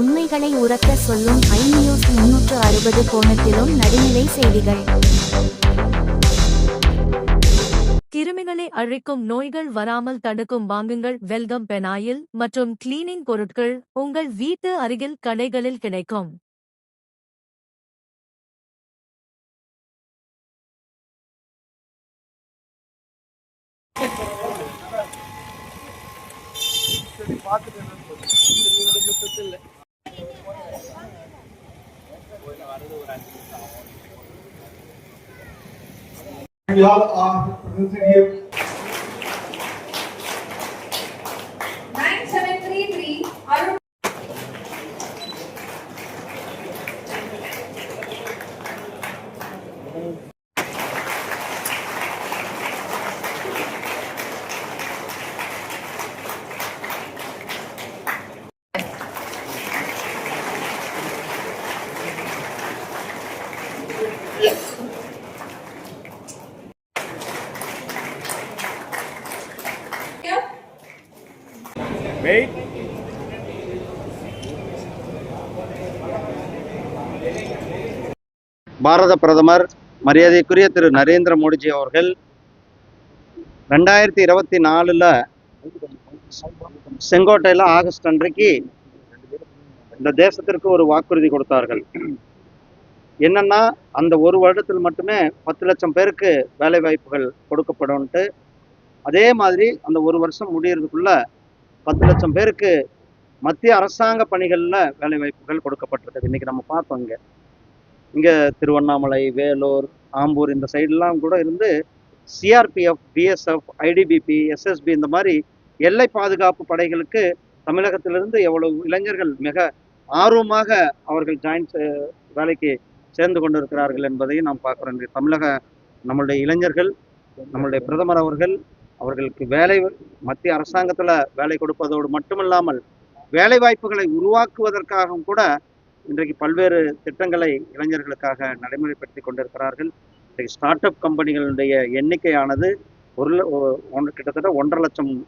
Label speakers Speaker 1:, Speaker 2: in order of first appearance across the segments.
Speaker 1: உண்மைகளை உரக்க சொல்லும் ஐ நியூஸ் முன்னூற்று அறுபது கோணத்திலும் நடுநிலை செய்திகள்.
Speaker 2: கிருமிகளை அழிக்கும் நோய்கள் வராமல் தடுக்கும் வாங்குங்கள் வெல்கம் பெனாயில் மற்றும் கிளீனிங் பொருட்கள் உங்கள் வீட்டு அருகில் கடைகளில் கிடைக்கும்.
Speaker 3: பார்த்துட்டு ரெண்டு நிமிஷத்து
Speaker 4: Wait. பாரத பிரதமர் மரியாதைக்குரிய திரு நரேந்திர மோடிஜி அவர்கள் ரெண்டாயிரத்தி இருபத்தி நாலில் செங்கோட்டையில் ஆகஸ்ட் அன்றைக்கு இந்த தேசத்திற்கு ஒரு வாக்குறுதி கொடுத்தார்கள் என்னென்னா அந்த ஒரு வருடத்தில் மட்டுமே பத்து லட்சம் பேருக்கு வேலை வாய்ப்புகள் கொடுக்கப்படும்ட்டு அதே மாதிரி அந்த ஒரு வருஷம் முடியறதுக்குள்ள பத்து லட்சம் பேருக்கு மத்திய அரசாங்க பணிகளில் வேலை வாய்ப்புகள் கொடுக்கப்பட்டிருக்குது. இன்றைக்கி நம்ம பார்த்தோம் இங்கே. இங்கே திருவண்ணாமலை வேலூர் ஆம்பூர் இந்த சைடெல்லாம் கூட இருந்து சிஆர்பிஎஃப் பிஎஸ்எஃப் ஐடிபிபி எஸ்எஸ்பி இந்த மாதிரி எல்லை பாதுகாப்பு படைகளுக்கு தமிழகத்திலிருந்து எவ்வளவு இளைஞர்கள் மிக ஆர்வமாக அவர்கள் ஜாயின் வேலைக்கு சேர்ந்து கொண்டிருக்கிறார்கள் என்பதையும் நாம் பார்க்குறோம். இன்றைய தமிழக நம்மளுடைய இளைஞர்கள் நம்மளுடைய பிரதமர் அவர்கள் அவர்களுக்கு வேலை மத்திய அரசாங்கத்தில் வேலை கொடுப்பதோடு மட்டுமில்லாமல் வேலை வாய்ப்புகளை உருவாக்குவதற்காகவும் கூட இன்றைக்கு பல்வேறு திட்டங்களை இளைஞர்களுக்காக நடைமுறைப்படுத்தி கொண்டிருக்கிறார்கள். இன்றைக்கு ஸ்டார்ட் அப் கம்பெனிகளுடைய எண்ணிக்கையானது ஒரு ல- ஒன்று கிட்டத்தட்ட ஒன்றரை லட்சம்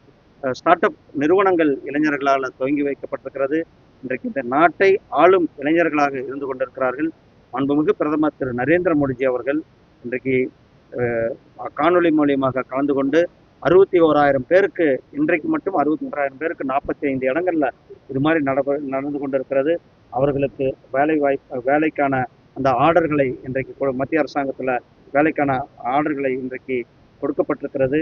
Speaker 4: ஸ்டார்ட் அப் நிறுவனங்கள் இளைஞர்களால் துவங்கி வைக்கப்பட்டிருக்கிறது. இன்றைக்கு இந்த நாட்டை ஆளும் இளைஞர்களாக இருந்து கொண்டிருக்கிறார்கள். மாண்புமிகு பிரதமர் திரு நரேந்திர மோடிஜி அவர்கள் இன்றைக்கு காணொலி காணொளி மூலியமாக கலந்து கொண்டு அறுபத்தி ஓராயிரம் பேருக்கு இன்றைக்கு மட்டும் அறுபத்தி ஓராயிரம் பேருக்கு நாற்பத்தி ஐந்து இடங்களில் இது மாதிரி நடப்ப நடந்து கொண்டிருக்கிறது. அவர்களுக்கு வேலை வாய்ப்பு வேலைக்கான அந்த ஆர்டர்களை இன்றைக்கு மத்திய அரசாங்கத்தில் வேலைக்கான ஆர்டர்களை இன்றைக்கு கொடுக்கப்பட்டிருக்கிறது.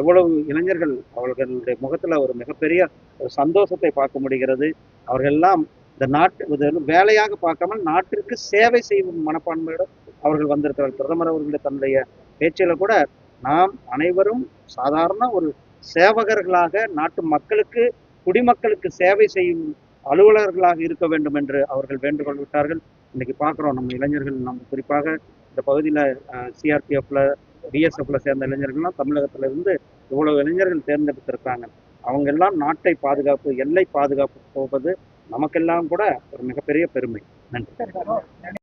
Speaker 4: எவ்வளவு இளைஞர்கள் அவர்களுடைய முகத்தில் ஒரு மிகப்பெரிய ஒரு சந்தோஷத்தை பார்க்க முடிகிறது. அவர்கள் எல்லாம் இந்த நாட்டு வேலையாக பார்க்காமல் நாட்டிற்கு சேவை செய்யும் மனப்பான்மையோடு அவர்கள் வந்திருக்கிறார் பிரதமர் அவர்களுடைய தன்னுடைய பேச்சில் கூட நாம் அனைவரும் சாதாரண ஒரு சேவகர்களாக நாட்டு மக்களுக்கு குடிமக்களுக்கு சேவை செய்யும் அலுவலர்களாக இருக்க வேண்டும் என்று அவர்கள் வேண்டுகோள் விட்டார்கள். இன்னைக்கு பார்க்குறோம் நம்ம இளைஞர்கள் நம்ம குறிப்பாக இந்த பகுதியில் சிஆர்பிஎஃப்ல பிஎஸ்எஃப்ல சேர்ந்த இளைஞர்கள்லாம் தமிழகத்துல இருந்து இவ்வளவு இளைஞர்கள் தேர்ந்தெடுத்திருக்காங்க அவங்க எல்லாம் நாட்டை பாதுகாப்பு எல்லை பாதுகாப்பு போவது நமக்கெல்லாம் கூட ஒரு மிகப்பெரிய பெருமை. நன்றி.